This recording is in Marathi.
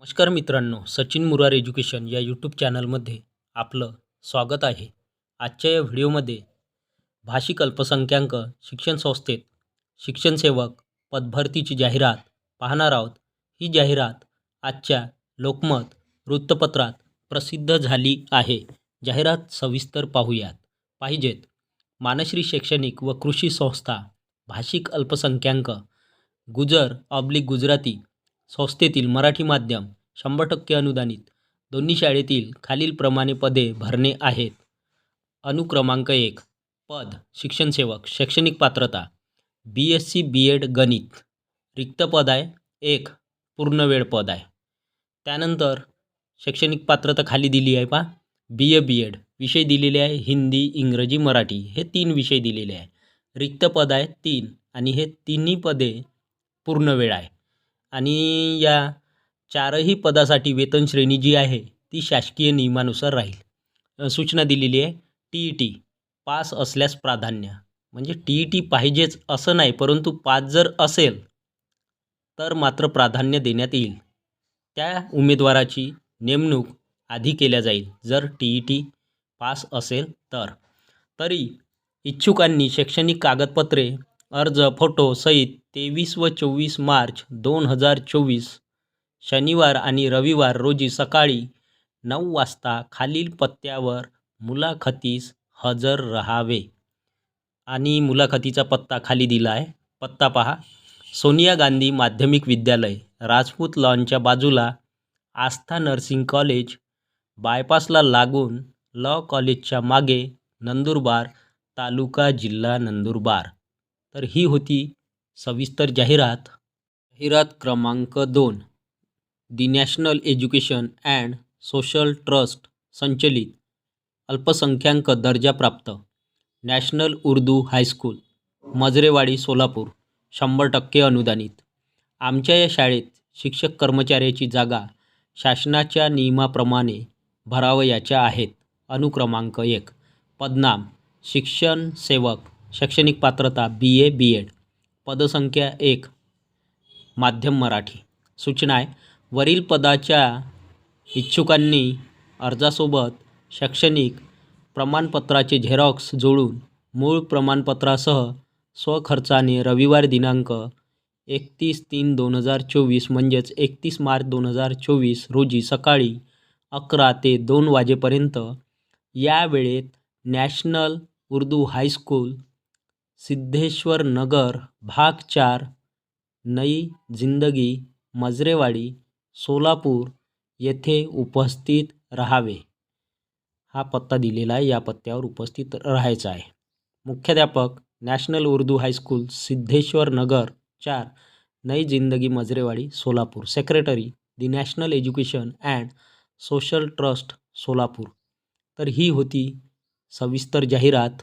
नमस्कार मित्रांनो सचिन मुरार एज्युकेशन या यूट्यूब चॅनलमध्ये आपलं स्वागत आहे. आजच्या या व्हिडिओमध्ये भाषिक अल्पसंख्याक शिक्षण संस्थेत शिक्षणसेवक पदभरतीची जाहिरात पाहणार आहोत. ही जाहिरात आजच्या लोकमत वृत्तपत्रात प्रसिद्ध झाली आहे. जाहिरात सविस्तर पाहूयात. पाहिजेत मानश्री शैक्षणिक व कृषी संस्था भाषिक अल्पसंख्याक गुजर ऑब्लिक गुजराती संस्थेतील मराठी माध्यम शंभर टक्के अनुदानित. दोन्ही शाळेतील खालीलप्रमाणे पदे भरणे आहेत. अनुक्रमांक एक पद शिक्षणसेवक शैक्षणिक पात्रता. B S C B Ed गणित. रिक्त पद आहे. एक पूर्णवेळ पद आहे. त्यानंतर शैक्षणिक पात्रता खाली दिली आहे पा बी ए बी एड विषय दिलेले आहे. हिंदी इंग्रजी मराठी. हे तीन विषय दिलेले आहे. रिक्त पद आहे तीन आणि हे तिन्ही पदे पूर्ण वेळ आहे. आणि या चारही पदासाठी वेतन श्रेणी जी आहे ती शासकीय नियमानुसार राहील. सूचना दिलेली आहे टी ई टी पास असल्यास प्राधान्य. म्हणजे टी ई टी पाहिजेच असं नाही परंतु पास जर असेल तर मात्र प्राधान्य देण्यात येईल. त्या उमेदवाराची नेमणूक आधी केल्या जाईल. जर टी ई टी पास असेल तर. तरी इच्छुकांनी शैक्षणिक कागदपत्रे अर्ज फोटो सहित तेवीस व चोवीस मार्च दोन हजार चोवीस शनिवार आणि रविवार रोजी सकाळी नऊ वाजता खालील पत्त्यावर मुलाखतीस हजर राहावे. आणि मुलाखतीचा पत्ता खाली दिला आहे. पत्ता पहा. सोनिया गांधी माध्यमिक विद्यालय राजपूत लॉनच्या बाजूला आस्था नर्सिंग कॉलेज बायपासला लागून लॉ कॉलेजच्या मागे नंदुरबार तालुका जिल्हा नंदुरबार. तर ही होती सविस्तर जाहिरात. जाहिरात क्रमांक दोन the national education and social trust संचलित अल्पसंख्याक दर्जाप्राप्त national Urdu high school Majrewadi Solapur शंभर टक्के अनुदानित. आमच्या या शाळेत शिक्षक कर्मचाऱ्याची जागा शासनाच्या नियमाप्रमाणे भरावयाच्या आहेत. अनुक्रमांक एक पदनाम शिक्षण सेवक शैक्षणिक पात्रता बी ए बी एड पदसंख्या एक. माध्यम मराठी. सूचना आहे वरील पदाच्या इच्छुकांनी अर्जासोबत शैक्षणिक प्रमाणपत्राचे झेरॉक्स जोडून मूळ प्रमाणपत्रासह स्वखर्चाने रविवार दिनांक एकतीस तीन दोन हजार चोवीस म्हणजेच एकतीस मार्च दोन हजार चोवीस रोजी सकाळी अकरा ते दोन वाजेपर्यंत या वेळेत national Urdu high school Siddheshwar Nagar भाग चार नई जिंदगी मजरेवाडी सोलापूर येथे उपस्थित राहावे. हा पत्ता दिलेला आहे. या पत्त्यावर उपस्थित राहायचा आहे. मुख्याध्यापक national Urdu high school Siddheshwar Nagar चार Nai Zindagi Majrewadi Solapur. Secretary the national education and social trust Solapur. तर ही होती सविस्तर जाहिरात.